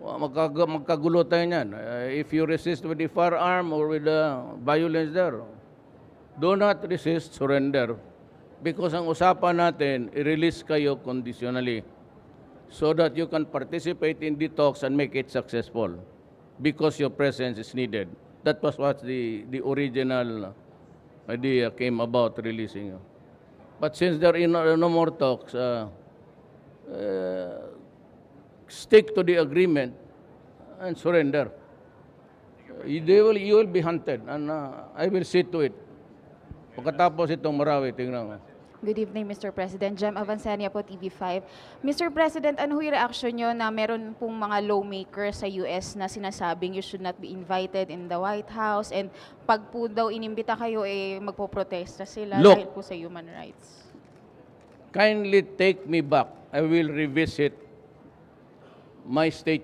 Magkag magkagulo tayo niyan. Uh, if you resist with the firearm or with the violence there, do not resist, surrender. Because ang usapan natin, i-release kayo conditionally so that you can participate in the talks and make it successful because your presence is needed. That was what the, the original idea came about releasing you. But since there are no, no more talks, uh, uh, stick to the agreement and surrender. You, they will, you will be hunted and uh, I will see to it. Pagkatapos itong Marawi, tingnan mo. Good evening, Mr. President. Jem Avancenia po, TV5. Mr. President, ano yung reaction nyo na meron pong mga lawmakers sa US na sinasabing you should not be invited in the White House and pag po daw inimbita kayo, eh, magpoprotesta sila Look. dahil po sa human rights? Kindly take me back. I will revisit my state